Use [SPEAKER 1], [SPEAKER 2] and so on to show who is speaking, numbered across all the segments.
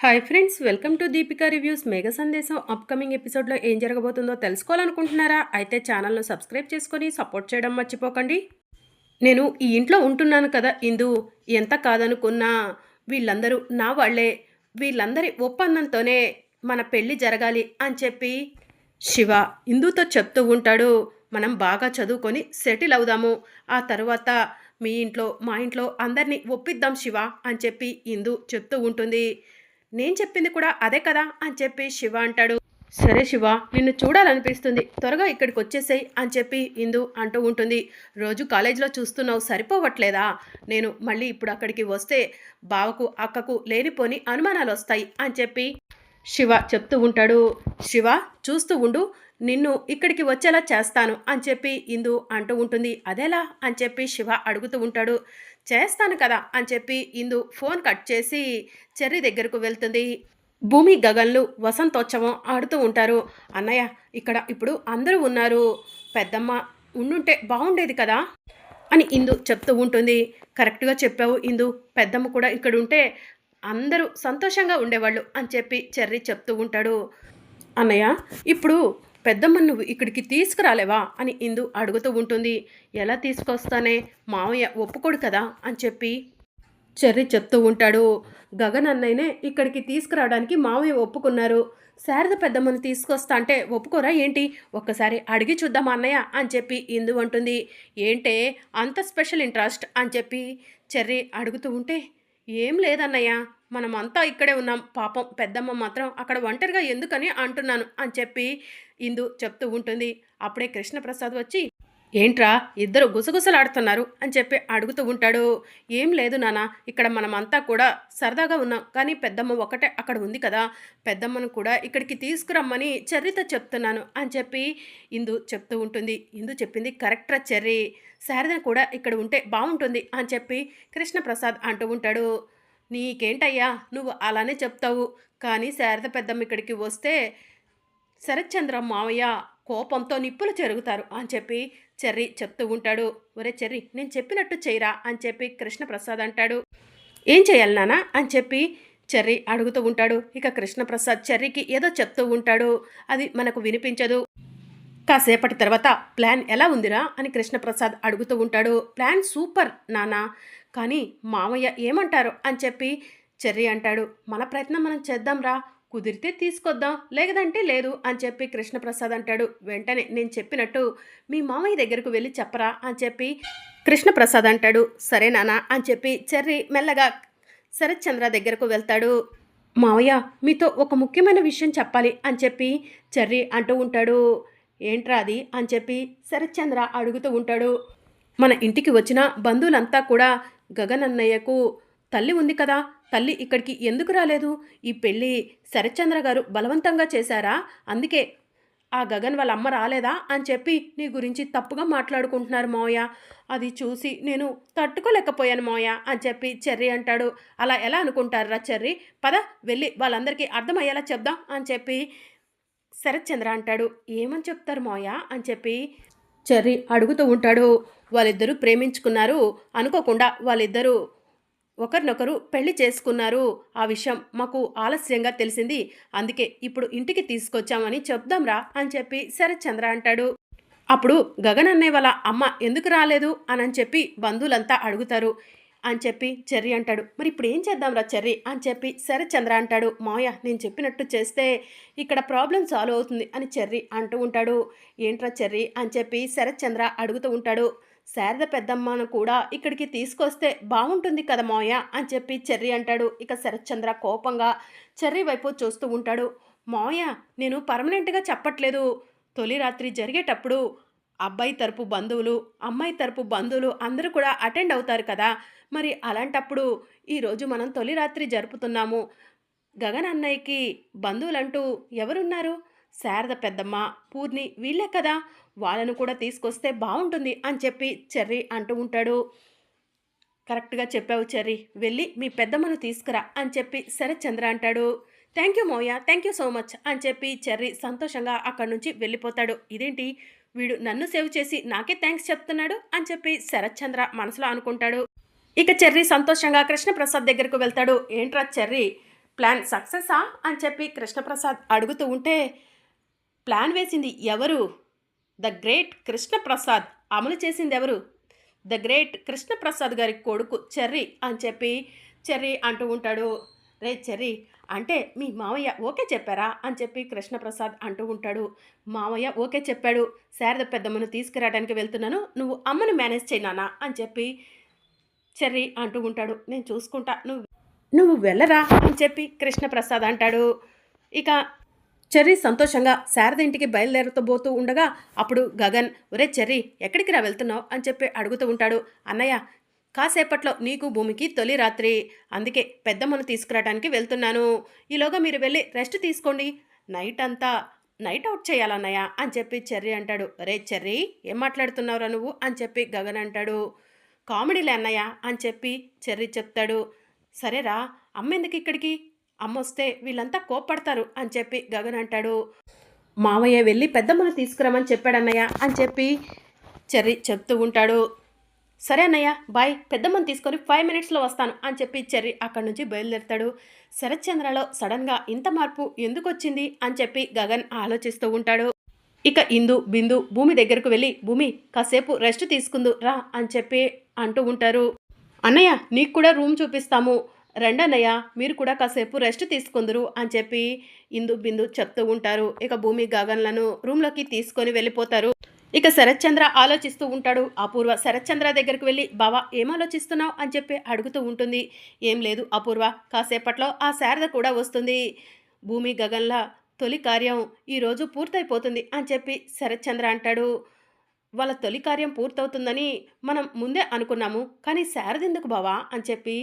[SPEAKER 1] Hi friends welcome to Deepika reviews Megha Sandesam upcoming ఎపిసోడ్లో ఏం జరగబోతుందో తెలుసుకోవాలనుకుంటున్నారా? అయితే ఛానల్ను సబ్స్క్రైబ్ చేసుకొని సపోర్ట్ చేయడం మర్చిపోకండి. నేను ఈ ఇంట్లో ఉంటున్నాను కదా ఇందు ఎంత కాదనుకున్నా వీళ్ళందరూ నా వాళ్ళే. వీళ్ళందరి ఒప్పందంతోనే మన పెళ్ళి జరగాలి అని చెప్పి శివ ఇందుతో చెప్తూ ఉంటాడు. మనం బాగా చదువుకొని సెటిల్ అవుదాము. ఆ తర్వాత మీ ఇంట్లో మా ఇంట్లో అందరినీ ఒప్పిద్దాం శివ అని చెప్పి ఇందు చెప్తూ ఉంటుంది. నేను చెప్పింది కూడా అదే కదా అని చెప్పి శివ అంటాడు. సరే శివ నిన్ను చూడాలనిపిస్తుంది. త్వరగా ఇక్కడికి వచ్చేసాయి అని చెప్పి ఇందు అంటూ ఉంటుంది. రోజు కాలేజీలో చూస్తున్నావు సరిపోవట్లేదా? నేను మళ్ళీ ఇప్పుడు అక్కడికి వస్తే బావకు అక్కకు లేనిపోని అనుమానాలు వస్తాయి అని చెప్పి శివ చెప్తూ ఉంటాడు. శివ చూస్తూ ఉండు. నిన్ను ఇక్కడికి వచ్చేలా చేస్తాను అని చెప్పి ఇందు అంటూ ఉంటుంది. అదేలా అని చెప్పి శివ అడుగుతూ ఉంటాడు. చేస్తాను కదా అని చెప్పి ఇందు ఫోన్ కట్ చేసి చెర్రీ దగ్గరకు వెళ్తుంది. భూమి గగన్లు వసంతోత్సవం ఆడుతూ ఉంటారు. అన్నయ్య ఇక్కడ ఇప్పుడు అందరూ ఉన్నారు. పెద్దమ్మ ఉండుంటే బాగుండేది కదా అని ఇందు చెప్తూ ఉంటుంది. కరెక్ట్గా చెప్పావు ఇందు. పెద్దమ్మ కూడా ఇక్కడ ఉంటే అందరూ సంతోషంగా ఉండేవాళ్ళు అని చెప్పి చెర్రీ చెప్తూ ఉంటాడు. అన్నయ్య ఇప్పుడు పెద్దమ్మ నువ్వు ఇక్కడికి తీసుకురాలేవా? అని ఇందు అడుగుతూ ఉంటుంది. ఎలా తీసుకొస్తానే? మావయ్య ఒప్పుకోడు కదా? అని చెప్పి చెర్రి చెప్తూ ఉంటాడు. గగన్ అన్నయ్యనే ఇక్కడికి తీసుకురావడానికి మావయ్య ఒప్పుకున్నారు. శారద పెద్దమ్మని తీసుకొస్తా అంటే ఒప్పుకోరా ఏంటి? ఒక్కసారి అడిగి చూద్దాం అన్నయ్య అని చెప్పి ఇందు అంటుంది. ఏంటే? అంత స్పెషల్ ఇంట్రెస్ట్ అని చెప్పి చెర్రీ అడుగుతూ ఉంటే ఏం లేదన్నయ్య. మనమంతా ఇక్కడే ఉన్నాం. పాపం పెద్దమ్మ మాత్రం అక్కడ ఒంటరిగా ఎందుకని అంటున్నాను అని చెప్పి ఇందు చెప్తూ ఉంటుంది. అప్పుడే కృష్ణప్రసాద్ వచ్చి ఏంట్రా ఇద్దరు గుసగుసలాడుతున్నారు అని చెప్పి అడుగుతూ ఉంటాడు. ఏం లేదు నాన్న ఇక్కడ మనమంతా కూడా సరదాగా ఉన్నాం. కానీ పెద్దమ్మ ఒకటే అక్కడ ఉంది కదా. పెద్దమ్మను కూడా ఇక్కడికి తీసుకురమ్మని చెర్రీతో చెప్తున్నాను అని చెప్పి ఇందు చెప్తూ ఉంటుంది. ఇందు చెప్పింది కరెక్ట్రా చెర్రి. శారద కూడా ఇక్కడ ఉంటే బాగుంటుంది అని చెప్పి కృష్ణప్రసాద్ అంటూ ఉంటాడు. నీకేంటయ్యా నువ్వు అలానే చెప్తావు. కానీ శారద పెద్దమ్మ ఇక్కడికి వస్తే శరత్చంద్ర మావయ్య కోపంతో నిప్పులు చెరుగుతారు అని చెప్పి చెర్రి చెప్తూ ఉంటాడు. ఒరే చెర్రి నేను చెప్పినట్టు చేయరా అని చెప్పి కృష్ణప్రసాద్ అంటాడు. ఏం చేయాలి నానా అని చెప్పి చెర్రి అడుగుతూ ఉంటాడు. ఇక కృష్ణప్రసాద్ చెర్రీకి ఏదో చెప్తూ ఉంటాడు. అది మనకు వినిపించదు. కాసేపటి తర్వాత ప్లాన్ ఎలా ఉందిరా అని కృష్ణప్రసాద్ అడుగుతూ ఉంటాడు. ప్లాన్ సూపర్ నానా కానీ మామయ్య ఏమంటారు? అని చెప్పి చెర్రీ అంటాడు. మన ప్రయత్నం మనం చేద్దాంరా. కుదిరితే తీసుకొద్దాం లేదంటే లేదు అని చెప్పి కృష్ణప్రసాద్ అంటాడు. వెంటనే నేను చెప్పినట్టు మీ మామయ్య దగ్గరకు వెళ్ళి చెప్పరా అని చెప్పి కృష్ణప్రసాద్ అంటాడు. సరే నానా అని చెప్పి చెర్రి మెల్లగా శరత్చంద్ర దగ్గరకు వెళ్తాడు. మావయ్య మీతో ఒక ముఖ్యమైన విషయం చెప్పాలి అని చెప్పి చెర్రీ అంటూ ఉంటాడు. ఏంట్రా అది అని చెప్పి శరత్చంద్ర అడుగుతూ ఉంటాడు. మన ఇంటికి వచ్చిన బంధువులంతా కూడా గగన్ అన్నయ్యకు తల్లి ఉంది కదా తల్లి ఇక్కడికి ఎందుకు రాలేదు? ఈ పెళ్ళి శరత్చంద్ర గారు బలవంతంగా చేశారా? అందుకే ఆ గగన్ వాళ్ళ అమ్మ రాలేదా? అని చెప్పి నీ గురించి తప్పుగా మాట్లాడుకుంటున్నారు మోయ అది చూసి నేను తట్టుకోలేకపోయాను మోయ అని చెప్పి చెర్రీ అంటాడు. అలా ఎలా అనుకుంటారా చెర్రీ? పద వెళ్ళి వాళ్ళందరికీ అర్థమయ్యేలా చెప్దాం అని చెప్పి శరత్చంద్ర అంటాడు. ఏమని చెప్తారు మోయ అని చెప్పి చెర్రీ అడుగుతూ ఉంటాడు. వాళ్ళిద్దరూ ప్రేమించుకున్నారు. అనుకోకుండా వాళ్ళిద్దరూ ఒకరినొకరు పెళ్ళి చేసుకున్నారు. ఆ విషయం మాకు ఆలస్యంగా తెలిసింది. అందుకే ఇప్పుడు ఇంటికి తీసుకొచ్చామని చెప్దాంరా అని చెప్పి శరత్చంద్ర అంటాడు. అప్పుడు గగన్ అన్నయ్య వాళ్ళ అమ్మ ఎందుకు రాలేదు? అని చెప్పి బంధువులంతా అడుగుతారు. అని చెప్పి చెర్రీ అంటాడు. మరి ఇప్పుడు ఏం చేద్దాంరా చెర్రీ? అని చెప్పి శరత్చంద్ర అంటాడు. మాయ నేను చెప్పినట్టు చేస్తే ఇక్కడ ప్రాబ్లం సాల్వ్ అవుతుంది అని చెర్రీ అంటూ ఉంటాడు. ఏంట్రా చెర్రీ? అని చెప్పి శరత్చంద్ర అడుగుతూ ఉంటాడు. శారద పెద్దమ్మను కూడా ఇక్కడికి తీసుకొస్తే బాగుంటుంది కదా మోయ అని చెప్పి చెర్రీ అంటాడు. ఇక శరత్చంద్ర కోపంగా చెర్రీ వైపు చూస్తూ ఉంటాడు. మోయ నేను పర్మనెంట్గా చెప్పట్లేదు. తొలి రాత్రి జరిగేటప్పుడు అబ్బాయి తరపు బంధువులు అమ్మాయి తరపు బంధువులు అందరూ కూడా అటెండ్ అవుతారు కదా. మరి అలాంటప్పుడు ఈరోజు మనం తొలి రాత్రి జరుపుతున్నాము. గగన్ అన్నయ్యకి బంధువులంటూ ఎవరున్నారు? శారద పెద్దమ్మ పూర్ణి వీళ్ళే కదా. వాళ్ళను కూడా తీసుకొస్తే బాగుంటుంది అని చెప్పి చెర్రీ అంటూ ఉంటాడు. కరెక్ట్గా చెప్పావు చెర్రీ. వెళ్ళి మీ పెద్దమ్మను తీసుకురా అని చెప్పి శరత్చంద్ర అంటాడు. థ్యాంక్ యూ మోయ థ్యాంక్ యూ సో మచ్ అని చెప్పి చెర్రీ సంతోషంగా అక్కడి నుంచి వెళ్ళిపోతాడు. ఇదేంటి? వీడు నన్ను సేవ్ చేసి నాకే థ్యాంక్స్ చెప్తున్నాడు అని చెప్పి శరత్చంద్ర మనసులో అనుకుంటాడు. ఇక చెర్రీ సంతోషంగా కృష్ణప్రసాద్ దగ్గరకు వెళ్తాడు. ఏంట్రా చెర్రీ? ప్లాన్ సక్సెసా? అని చెప్పి కృష్ణప్రసాద్ అడుగుతూ ఉంటే ప్లాన్ వేసింది ఎవరు? ద గ్రేట్ కృష్ణప్రసాద్ అమలు చేసింది ఎవరు ద గ్రేట్ కృష్ణప్రసాద్ గారి కొడుకు చెర్రీ అని చెప్పి చెర్రీ అంటూ ఉంటాడు. రే చెర్రీ అంటే మీ మావయ్య ఓకే చెప్పారా? అని చెప్పి కృష్ణప్రసాద్ అంటూ ఉంటాడు. మావయ్య ఓకే చెప్పాడు. శారద పెద్దమ్మను తీసుకురావడానికి వెళ్తున్నాను. నువ్వు అమ్మను మేనేజ్ చేయనానా అని చెప్పి చెర్రీ అంటూ ఉంటాడు. నేను చూసుకుంటా. నువ్వు నువ్వు వెళ్ళరా అని చెప్పి కృష్ణప్రసాద్ అంటాడు. ఇక చెర్రీ సంతోషంగా శారద ఇంటికి బయలుదేరతబోతూ ఉండగా అప్పుడు గగన్ ఒరే చెర్రీ ఎక్కడికి రా వెళ్తున్నావు? అని చెప్పి అడుగుతూ ఉంటాడు. అన్నయ్య కాసేపట్లో నీకు భూమికి తొలి రాత్రి. అందుకే పెద్దమ్మను తీసుకురావడానికి వెళ్తున్నాను. ఈలోగా మీరు వెళ్ళి రెస్ట్ తీసుకోండి. నైట్ అంతా నైట్ అవుట్ చేయాలన్నయ్య అని చెప్పి చెర్రీ అంటాడు. రే చెర్రీ ఏం మాట్లాడుతున్నావురా నువ్వు? అని చెప్పి గగన్ అంటాడు. కామెడీలే అన్నయ్య అని చెప్పి చెర్రీ చెప్తాడు. సరేరా అమ్మ ఎందుకు ఇక్కడికి? అమ్మ వస్తే వీళ్ళంతా కోప్పడతారు అని చెప్పి గగన్ అంటాడు. మావయ్య వెళ్ళి పెద్దమ్మను తీసుకురమ్మని చెప్పాడన్నయ్య అని చెప్పి చెర్రి చెప్తూ ఉంటాడు. సరే అన్నయ్య బాయ్. పెద్దమ్మని తీసుకొని ఫైవ్ మినిట్స్లో వస్తాను అని చెప్పి చెర్రి అక్కడి నుంచి బయలుదేరుతాడు. శరత్చంద్రలో సడన్గా ఇంత మార్పు ఎందుకు వచ్చింది అని చెప్పి గగన్ ఆలోచిస్తూ ఉంటాడు. ఇక ఇందు బిందు భూమి దగ్గరకు వెళ్ళి భూమి కాసేపు రెస్ట్ తీసుకుందు రా అని చెప్పి అంటూ ఉంటారు. అన్నయ్య నీకు కూడా రూమ్ చూపిస్తాము. రండన్నయ్య మీరు కూడా కాసేపు రెస్ట్ తీసుకుందరు అని చెప్పి ఇందు బిందు చెప్తూ ఉంటారు. ఇక భూమి గగన్లను రూమ్లోకి తీసుకొని వెళ్ళిపోతారు. ఇక శరత్చంద్ర ఆలోచిస్తూ ఉంటాడు. అపూర్వ శరత్చంద్ర దగ్గరికి వెళ్ళి బావా ఏం ఆలోచిస్తున్నావు అని చెప్పి అడుగుతూ ఉంటుంది. ఏం లేదు అపూర్వ కాసేపట్లో ఆ శారద కూడా వస్తుంది. భూమి గగన్ల తొలి కార్యం ఈరోజు పూర్తయిపోతుంది అని చెప్పి శరత్చంద్ర అంటాడు. వాళ్ళ తొలి కార్యం పూర్తవుతుందని మనం ముందే అనుకున్నాము. కానీ శారద ఎందుకు బావా? అని చెప్పి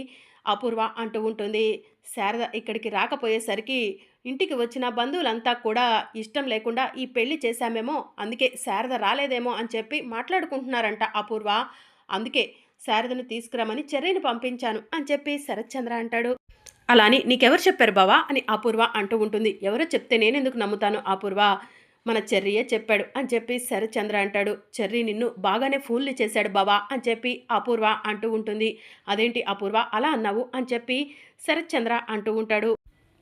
[SPEAKER 1] అపూర్వ అంటూ ఉంటుంది. శారద ఇక్కడికి రాకపోయేసరికి ఇంటికి వచ్చిన బంధువులంతా కూడా ఇష్టం లేకుండా ఈ పెళ్ళి చేశామేమో అందుకే శారద రాలేదేమో అని చెప్పి మాట్లాడుకుంటున్నారంట అపూర్వ. అందుకే శారదను తీసుకురమని చెర్రీని పంపించాను అని చెప్పి శరత్చంద్ర అంటాడు. అలా అని నీకెవరు చెప్పారు బావా? అని అపూర్వ అంటూ ఉంటుంది. ఎవరో చెప్తే నేనెందుకు నమ్ముతాను అపూర్వ? మన చెర్రీయే చెప్పాడు అని చెప్పి శరచంద్ర అంటాడు. చెర్రీ నిన్ను బాగానే ఫూల్ని చేశాడు బావా అని చెప్పి అపూర్వ అంటూ ఉంటుంది. అదేంటి అపూర్వ? అలా అన్నావు అని చెప్పి శరత్చంద్ర అంటూ ఉంటాడు.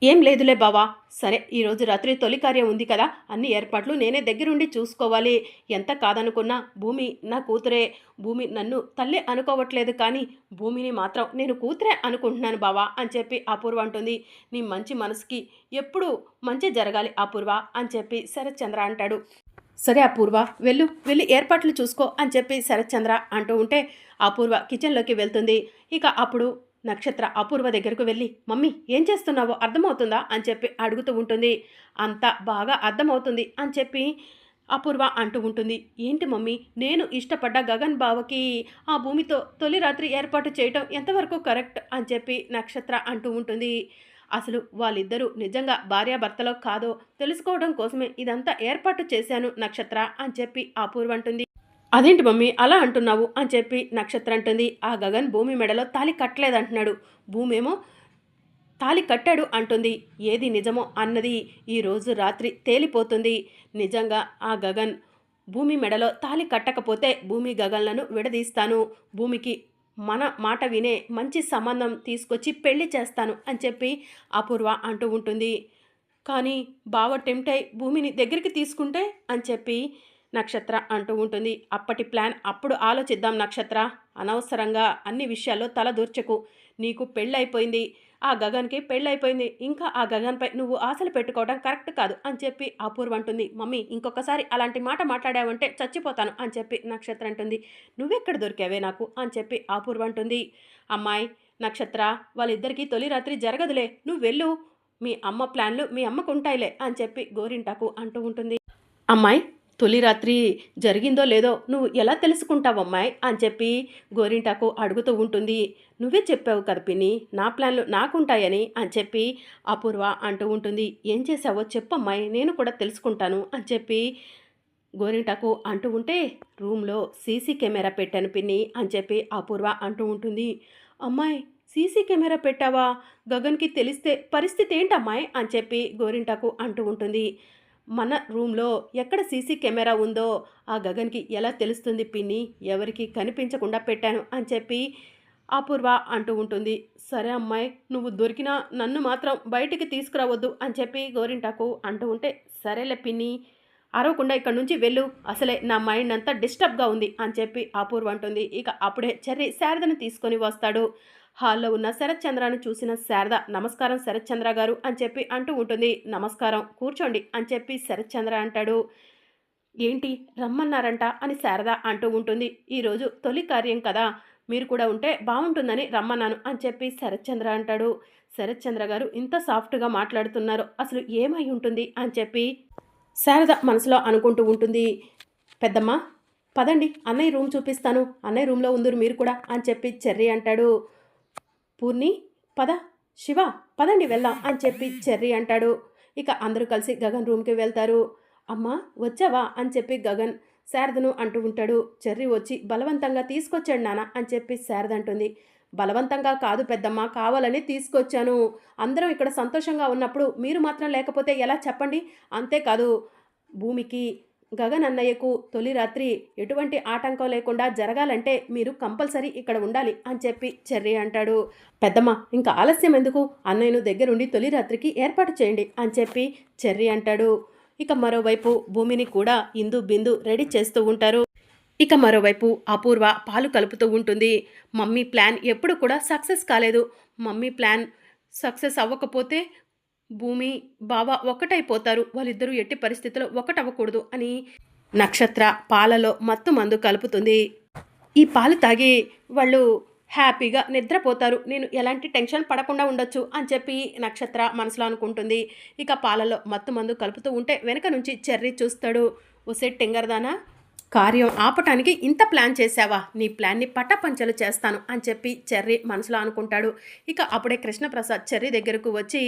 [SPEAKER 1] ఏం లేదులే బావా. సరే ఈరోజు రాత్రి తొలి కార్యం ఉంది కదా అన్ని ఏర్పాట్లు నేనే దగ్గరుండి చూసుకోవాలి. ఎంత కాదనుకున్నా భూమి నా కూతురే. భూమి నన్ను తల్లి అనుకోవట్లేదు కానీ భూమిని మాత్రం నేను కూతురే అనుకుంటున్నాను బావా అని చెప్పి అపూర్వ అంటుంది. నీ మంచి మనసుకి ఎప్పుడు మంచి జరగాలి అపూర్వ అని చెప్పి శరత్చంద్ర అంటాడు. సరే అపూర్వ వెళ్ళు వెళ్ళి ఏర్పాట్లు చూసుకో అని చెప్పి శరత్చంద్ర అంటూ ఉంటే అపూర్వ కిచెన్లోకి వెళ్తుంది. ఇక అప్పుడు నక్షత్ర అపూర్వ దగ్గరకు వెళ్ళి మమ్మీ ఏం చేస్తున్నావో అర్థమవుతుందా? అని చెప్పి అడుగుతూ ఉంటుంది. అంత బాగా అర్థమవుతుంది అని చెప్పి అపూర్వ అంటూ ఉంటుంది. ఏంటి మమ్మీ నేను ఇష్టపడ్డ గగన్ బావకి ఆ భూమితో తొలి రాత్రి ఏర్పాటు చేయటం ఎంతవరకు కరెక్ట్? అని చెప్పి నక్షత్ర అంటూ ఉంటుంది. అసలు వాళ్ళిద్దరూ నిజంగా భార్యాభర్తలో కాదో తెలుసుకోవడం కోసమే ఇదంతా ఏర్పాటు చేశాను నక్షత్ర అని చెప్పి అపూర్వ అంటుంది. అదేంటి మమ్మీ? అలా అంటున్నావు అని చెప్పి నక్షత్ర అంటుంది. ఆ గగన్ భూమి మెడలో తాలి కట్టలేదంటున్నాడు. భూమి ఏమో తాలి కట్టాడు అంటుంది. ఏది నిజమో అన్నది ఈరోజు రాత్రి తేలిపోతుంది. నిజంగా ఆ గగన్ భూమి మెడలో తాలి కట్టకపోతే భూమి గగన్లను విడదీస్తాను. భూమికి మన మాట వినే మంచి సంబంధం తీసుకొచ్చి పెళ్ళి చేస్తాను అని చెప్పి అపూర్వ అంటూ ఉంటుంది. కానీ బావ టెంప్ట్ అయి భూమిని దగ్గరికి తీసుకుంటే అని చెప్పి నక్షత్ర అంటూ ఉంటుంది. అప్పటి ప్లాన్ అప్పుడు ఆలోచిద్దాం నక్షత్ర. అనవసరంగా అన్ని విషయాల్లో తల దూర్చకు. నీకు పెళ్ళైపోయింది. ఆ గగన్కి పెళ్ళైపోయింది. ఇంకా ఆ గగన్పై నువ్వు ఆశలు పెట్టుకోవడం కరెక్ట్ కాదు అని చెప్పి అపూర్వ అంటుంది మమ్మీ ఇంకొకసారి అలాంటి మాట మాట్లాడావంటే చచ్చిపోతాను అని చెప్పి నక్షత్ర అంటుంది. నువ్వెక్కడ దొరికావే నాకు అని చెప్పి అపూర్వ అంటుంది అమ్మాయి నక్షత్ర వాళ్ళిద్దరికీ తొలి రాత్రి జరగదులే. నువ్వు వెళ్ళు. మీ అమ్మ ప్లాన్లు మీ అమ్మకు ఉంటాయిలే అని చెప్పి గోరింటాకు అంటూ ఉంటుంది. అమ్మాయి తొలి రాత్రి జరిగిందో లేదో నువ్వు ఎలా తెలుసుకుంటావమ్మాయి అని చెప్పి గోరింటాకు అడుగుతూ ఉంటుంది. నువ్వే చెప్పావు కదా పిన్ని నా ప్లాన్లు నాకుంటాయని అని చెప్పి అపూర్వ అంటూ ఉంటుంది. ఏం చేసావో చెప్పమ్మాయి నేను కూడా తెలుసుకుంటాను అని చెప్పి గోరింటాకు అంటూ ఉంటే రూమ్లో సీసీ కెమెరా పెట్టాను పిన్ని అని చెప్పి అపూర్వ అంటూ ఉంటుంది. అమ్మాయి సీసీ కెమెరా పెట్టావా? గగన్కి తెలిస్తే పరిస్థితి ఏంటమ్మాయి అని చెప్పి గోరింటాకు అంటూ ఉంటుంది. మన రూమ్లో ఎక్కడ సీసీ కెమెరా ఉందో ఆ గగన్కి ఎలా తెలుస్తుంది పిన్ని? ఎవరికి కనిపించకుండా పెట్టాను అని చెప్పి అపూర్వ అంటూ ఉంటుంది. సరే అమ్మాయి నువ్వు దొరికినా నన్ను మాత్రం బయటికి తీసుకురావద్దు అని చెప్పి గోరింటాకు అంటూ ఉంటే సరేలే పిన్ని అరవకుండా ఇక్కడ నుంచి వెళ్ళు. అసలే నా మైండ్ అంతా డిస్టర్బ్గా ఉంది అని చెప్పి అపూర్వ అంటుంది. ఇక అప్పుడే చెర్రీ శారదను తీసుకొని వస్తాడు. హాల్లో ఉన్న శరత్ చంద్రను చూసిన శారద నమస్కారం శరత్ చంద్ర గారు అని చెప్పి అంటూ ఉంటుంది. నమస్కారం కూర్చోండి అని చెప్పి శరత్ చంద్ర అంటాడు. ఏంటి? రమ్మన్నారంట అని శారద అంటూ ఉంటుంది. ఈరోజు తొలి కార్యం కదా. మీరు కూడా ఉంటే బాగుంటుందని రమ్మన్నాను అని చెప్పి శరత్చంద్ర అంటాడు. శరత్చంద్ర గారు ఇంత సాఫ్ట్గా మాట్లాడుతున్నారు. అసలు ఏమై ఉంటుంది? అని చెప్పి శారద మనసులో అనుకుంటూ ఉంటుంది. పెద్దమ్మ పదండి. అన్నయ్య రూమ్ చూపిస్తాను. అన్నయ్య రూమ్లో ఉందరు మీరు కూడా అని చెప్పి చెర్రీ అంటాడు. పూర్ణి పద శివ పదండి వెళ్దాం అని చెప్పి చెర్రీ అంటాడు. ఇక అందరూ కలిసి గగన్ రూమ్కి వెళ్తారు. అమ్మా వచ్చావా? అని చెప్పి గగన్ శారదను అంటూ ఉంటాడు. చెర్రీ వచ్చి బలవంతంగా తీసుకొచ్చాడు నాన్న అని చెప్పి శారద అంటుంది. బలవంతంగా కాదు పెద్దమ్మ కావాలని తీసుకొచ్చాను. అందరం ఇక్కడ సంతోషంగా ఉన్నప్పుడు మీరు మాత్రం లేకపోతే ఎలా చెప్పండి? అంతేకాదు భూమికి గగన్ అన్నయ్యకు తొలి రాత్రి ఎటువంటి ఆటంకం లేకుండా జరగాలంటే మీరు కంపల్సరీ ఇక్కడ ఉండాలి అని చెప్పి చెర్రీ అంటాడు. పెద్దమ్మ ఇంకా ఆలస్యం ఎందుకు? అన్నయ్యను దగ్గరుండి తొలి రాత్రికి ఏర్పాటు చేయండి అని చెప్పి చెర్రీ అంటాడు. ఇక మరోవైపు భూమిని కూడా ఇందు బిందు రెడీ చేస్తూ ఉంటారు. ఇక మరోవైపు అపూర్వ పాలు కలుపుతూ ఉంటుంది. మమ్మీ ప్లాన్ ఎప్పుడు కూడా సక్సెస్ కాలేదు. మమ్మీ ప్లాన్ సక్సెస్ అవ్వకపోతే భూమి బావ ఒకటైపోతారు వాళ్ళిద్దరూ ఎట్టి పరిస్థితిలో ఒకటవ్వకూడదు అని నక్షత్ర పాలలో మత్తు మందు కలుపుతుంది. ఈ పాలు తాగి వాళ్ళు హ్యాపీగా నిద్రపోతారు. నేను ఎలాంటి టెన్షన్ పడకుండా ఉండొచ్చు అని చెప్పి నక్షత్ర మనసులో అనుకుంటుంది. ఇక పాలలో మత్తు మందు కలుపుతూ ఉంటే వెనక నుంచి చెర్రీ చూస్తాడు. ఒసే టెంగర్దానా కార్యం ఆపటానికి ఇంత ప్లాన్ చేసావా నీ ప్లాన్ని పట్టపంచలు చేస్తాను అని చెప్పి చెర్రీ మనసులో అనుకుంటాడు. ఇక అప్పుడే కృష్ణప్రసాద్ చెర్రీ దగ్గరకు వచ్చి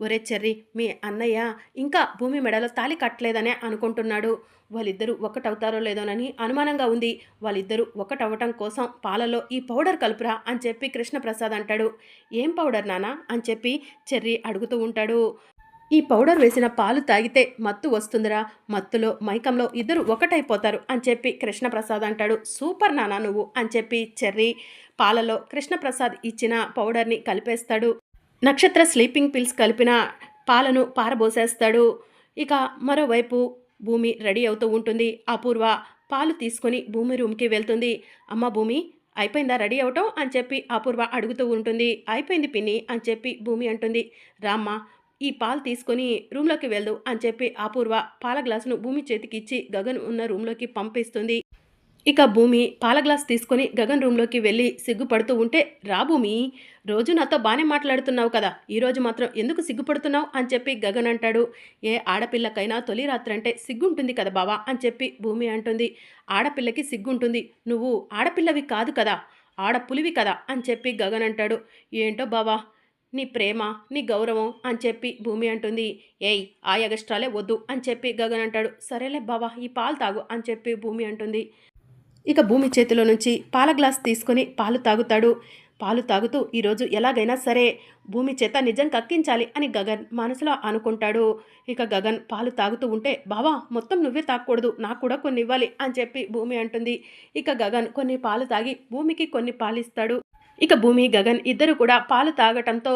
[SPEAKER 1] ఒరే చెర్రీ మీ అన్నయ్య ఇంకా భూమి మెడలో తాలి కట్టలేదనే అనుకుంటున్నాడు. వాళ్ళిద్దరూ ఒకటవుతారో లేదోనని అనుమానంగా ఉంది. వాళ్ళిద్దరూ ఒకటవ్వటం కోసం పాలలో ఈ పౌడర్ కలుపురా అని చెప్పి కృష్ణప్రసాద్ అంటాడు. ఏం పౌడర్ నానా అని చెప్పి చెర్రీ అడుగుతూ ఉంటాడు. ఈ పౌడర్ వేసిన పాలు తాగితే మత్తు వస్తుందిరా. మత్తులో మైకంలో ఇద్దరు ఒకటైపోతారు అని చెప్పి కృష్ణప్రసాద్ అంటాడు. సూపర్ నానా నువ్వు అని చెప్పి చెర్రీ పాలలో కృష్ణప్రసాద్ ఇచ్చిన పౌడర్ని కలిపేస్తాడు. నక్షత్ర స్లీపింగ్ పిల్స్ కలిపిన పాలను పారబోసేస్తాడు. ఇక మరోవైపు భూమి రెడీ అవుతూ ఉంటుంది. అపూర్వ పాలు తీసుకొని భూమి రూమ్కి వెళ్తుంది. అమ్మ భూమి అయిపోయిందా రెడీ అవటం? అని చెప్పి అపూర్వ అడుగుతూ ఉంటుంది. అయిపోయింది పిన్ని అని చెప్పి భూమి అంటుంది. రామ్మ ఈ పాలు తీసుకొని రూమ్లోకి వెళ్దు అని చెప్పి అపూర్వ పాల గ్లాసును భూమి చేతికిచ్చి గగన్ ఉన్న రూమ్లోకి పంపిస్తుంది. ఇక భూమి పాల గ్లాస్ తీసుకొని గగన్ రూమ్లోకి వెళ్ళి సిగ్గుపడుతూ ఉంటే రా భూమి రోజు నాతో బాగానే మాట్లాడుతున్నావు కదా ఈరోజు మాత్రం ఎందుకు సిగ్గుపడుతున్నావు? అని చెప్పి గగన్ అంటాడు. ఏ ఆడపిల్లకైనా తొలి రాత్రి అంటే సిగ్గుంటుంది కదా బావా? అని చెప్పి భూమి అంటుంది. ఆడపిల్లకి సిగ్గుంటుంది. నువ్వు ఆడపిల్లవి కాదు కదా ఆడపులివి కదా? అని చెప్పి గగన్ అంటాడు. ఏంటో బావా నీ ప్రేమ నీ గౌరవం అని చెప్పి భూమి అంటుంది. ఏయ్ ఆ ఎగస్ట్రాలే వద్దు అని చెప్పి గగన్ అంటాడు. సరేలే బావా ఈ పాలు తాగు అని చెప్పి భూమి అంటుంది. ఇక భూమి చేతిలో నుంచి పాల గ్లాస్ తీసుకొని పాలు తాగుతాడు. పాలు తాగుతూ ఈరోజు ఎలాగైనా సరే భూమి చేత నిజం కక్కించాలి అని గగన్ మనసులో అనుకుంటాడు. ఇక గగన్ పాలు తాగుతూ ఉంటే బావా మొత్తం నువ్వే తాగకూడదు నాకు కూడా కొన్ని ఇవ్వాలి అని చెప్పి భూమి అంటుంది. ఇక గగన్ కొన్ని పాలు తాగి భూమికి కొన్ని పాలు ఇస్తాడు ఇక భూమి గగన్ ఇద్దరు కూడా పాలు తాగటంతో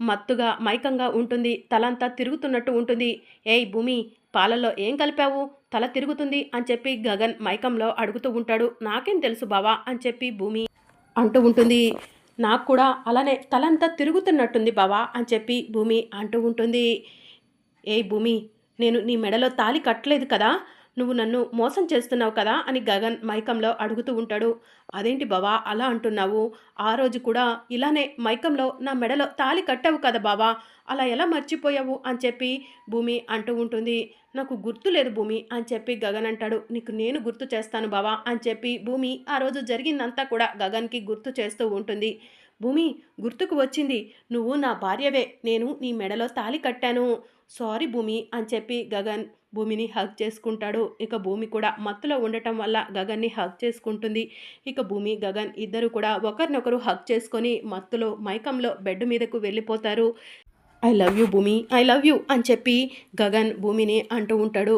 [SPEAKER 1] మత్తుగా మైకంగా ఉంటుంది. తలంతా తిరుగుతున్నట్టు ఉంటుంది. ఏయ్ భూమి పాలల్లో ఏం కలిపావు? తల తిరుగుతుంది అని చెప్పి గగన్ మైకంలో అడుగుతూ ఉంటాడు. నాకేం తెలుసు బావా అని చెప్పి భూమి అంటూ ఉంటుంది. నాకు కూడా అలానే తలంతా తిరుగుతున్నట్టుంది బావా అని చెప్పి భూమి అంటూ ఉంటుంది. ఏయ్ భూమి నేను నీ మెడలో తాలి కట్టలేదు కదా? నువ్వు నన్ను మోసం చేస్తున్నావు కదా అని గగన్ మైకంలో అడుగుతూ ఉంటాడు. అదేంటి బావా అలా అంటున్నావు? ఆ రోజు కూడా ఇలానే మైకంలో నా మెడలో తాలి కట్టావు కదా బావా. అలా ఎలా మర్చిపోయావు? అని చెప్పి భూమి అంటూ ఉంటుంది. నాకు గుర్తు లేదు భూమి అని చెప్పి గగన్ అంటాడు. నీకు నేను గుర్తు చేస్తాను బావా అని చెప్పి భూమి ఆ రోజు జరిగిందంతా కూడా గగన్కి గుర్తు చేస్తూ ఉంటుంది. భూమి గుర్తుకు వచ్చింది. నువ్వు నా భార్యవే. నేను నీ మెడలో తాలి కట్టాను. సారీ భూమి అని చెప్పి గగన్ భూమిని హక్ చేసుకుంటాడు. ఇక భూమి కూడా మత్తులో ఉండటం వల్ల గగన్ని హక్ చేసుకుంటుంది. ఇక భూమి గగన్ ఇద్దరు కూడా ఒకరినొకరు హక్ చేసుకొని మత్తులో మైకంలో బెడ్ మీదకు వెళ్ళిపోతారు. I love you Bhoomi I love you అని చెప్పి గగన్ భూమిని అంటూ ఉంటాడు.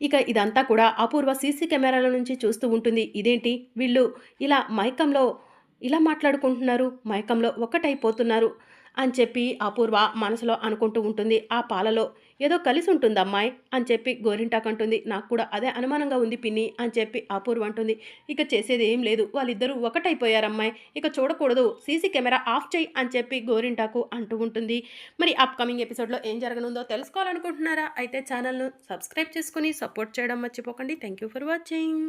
[SPEAKER 1] ఇక ఇదంతా కూడా అపూర్వ సీసీ కెమెరాల నుంచి చూస్తూ ఉంటుంది. ఇదేంటి? వీళ్ళు ఇలా మైకంలో ఇలా మాట్లాడుకుంటున్నారు. మైకంలో ఒక్కటైపోతున్నారు అని చెప్పి అపూర్వ మనసులో అనుకుంటూ ఉంటుంది. ఆ పాలలో ఏదో కలిసి ఉంటుంది అమ్మాయి అని చెప్పి గోరింటాక్ అంటుంది నాకు కూడా అదే అనుమానంగా ఉంది పిన్ని అని చెప్పి అపూర్వ అంటుంది. ఇక చేసేది ఏం లేదు. వాళ్ళిద్దరూ ఒకటైపోయారమ్మాయి. ఇక చూడకూడదు. సీసీ కెమెరా ఆఫ్ చేయి అని చెప్పి గోరింటాకు అంటూ ఉంటుంది. మరి అప్కమింగ్ ఎపిసోడ్లో ఏం జరగనుందో తెలుసుకోవాలనుకుంటున్నారా? అయితే ఛానల్ను సబ్స్క్రైబ్ చేసుకుని సపోర్ట్ చేయడం మర్చిపోకండి. Thank you for watching.